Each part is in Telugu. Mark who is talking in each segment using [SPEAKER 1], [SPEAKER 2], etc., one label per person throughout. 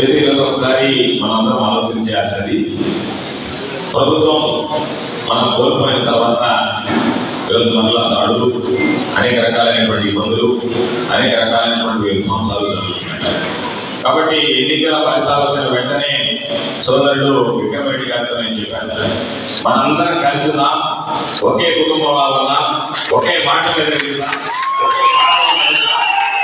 [SPEAKER 1] అయితే ఈరోజు ఒకసారి మనందరం ఆలోచన చేయాల్సింది ప్రభుత్వం మనం కోల్పోయిన తర్వాత ఈరోజు మరలా దాడులు అనేక రకాలైనటువంటి ఇబ్బందులు అనేక రకాలైనటువంటి విధ్వంసాలు జరుగుతున్నాయి. కాబట్టి ఎన్నికల ఫలితాలు వచ్చిన వెంటనే సోదరుడు విక్రమరెడ్డి గారితో నేను చెప్పాను. మనందరం కలిసి ఒకే కుటుంబం వాళ్ళ ఒకే మాట మీద ఒకే పాట మీద నిలుద్దాం.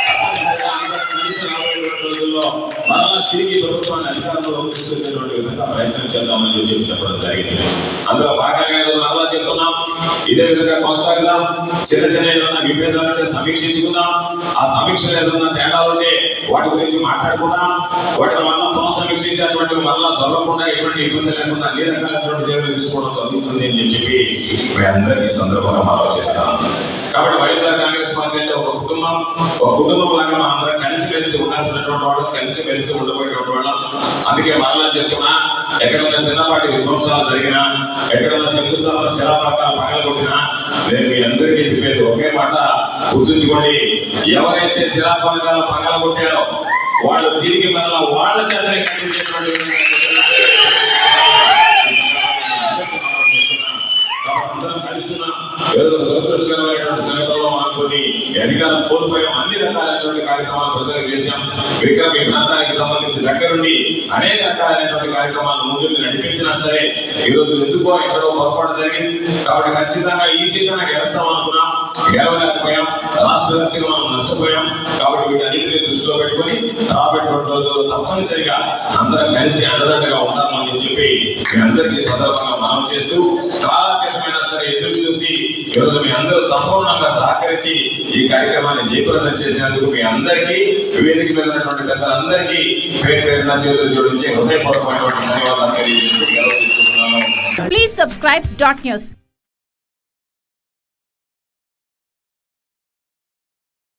[SPEAKER 1] తప్పనిసరిగా అందరం కలిసి రాబోయేటువంటి రోజుల్లో మరలా తిరిగి ప్రభుత్వాన్ని అధికారంలో తీసుకొచ్చేటువంటి విధంగా ప్రయత్నం చేద్దామని చెప్పి చెప్పడం జరిగింది. అందులో భాగంగా మరలా చెప్తున్నాం. ఇదే విధంగా కొనసాగుదాం. చిన్న చిన్న ఏదైనా విభేదాలు సమీక్షించుకుందాం. ఆ సమీక్షలు ఏదైనా తేడాలుంటే వాటి గురించి మాట్లాడుకుందాం వాటిని మళ్ళా పునఃసమీక్షించేటువంటి మళ్ళా దొరకకుండా ఎటువంటి ఇబ్బంది లేకుండా అన్ని రకాలైనటువంటి చర్యలు తీసుకోవడం జరుగుతుంది అని చెప్పి మీ అందరినీ సందర్భంగా మనం చేస్తాం కాబట్టి వైఎస్ఆర్ కాంగ్రెస్ పార్టీ అంటే ఒక కుటుంబం. ఒక కుటుంబం లాగా మనం అందరం కలిసి ఉండాల్సినటువంటి కలిసి కలిసి ఉండబోయేటువంటి వాళ్ళం. అందుకే మరలా చెప్తున్నా ఎక్కడైనా చిన్నపాటి విధ్వంసాలు జరిగినా ఎక్కడైనా శంకుస్థాపన శిలాపాకాలు పగలగొట్టినా నేను మీ అందరికీ చెప్పేది ఒకే మాట గుర్తుంచుకోండి ఎవరైతే శిలాపాకాలు పగలగొట్టారో వాళ్ళు తిరిగి మరలా వాళ్ళ చేతనే కట్టించేటువంటి అందరం కలిసి ఏదో దురదృష్టకరమైనటువంటి సమయంలో మనం కొన్ని అధికారం కోల్పోయాం. అన్ని రకాలైనటువంటి కార్యక్రమాలు ప్రజలకు చేశాం. విక్రమ్ ఈ ప్రాంతానికి సంబంధించి దగ్గరుండి అనేక రకాలైనటువంటి కార్యక్రమాలు ముందుకు నడిపించినా సరే ఈ రోజు ఎందుకో ఎక్కడో పొరపాటు జరిగింది. కాబట్టి ఖచ్చితంగా ఈ సీజన్ గెలుస్తాం అనుకున్నాం గెలవలేకపోయాం రాష్ట్ర వ్యాప్తంగా మనం నష్టపోయాం కాబట్టి వీటన్నింటినీ దృష్టిలో పెట్టుకుని రాబోయేటువంటి రోజుల్లో తప్పనిసరిగా అందరం కలిసి అండదండగా ఉంటామని చెప్పి మీ అందరికీ సందర్భంగా మనం చేస్తూ కాలాతీతమైనా సరే ఎదురు చూసి ఈరోజు మీ అందరూ సంపూర్ణంగా సహకరించి ఈ కార్యక్రమాన్ని జయప్రదం చేసినందుకు మీ అందరికీ వేదిక మీద ఉన్నటువంటి పెద్దలందరికీ పేరు పేరున చేతులు జోడించి హృదయపూర్వకమైనటువంటి ధన్యవాదాలు తెలియజేస్తూ
[SPEAKER 2] ప్లీజ్ సబ్స్క్రైబ్ డాట్ న్యూస్.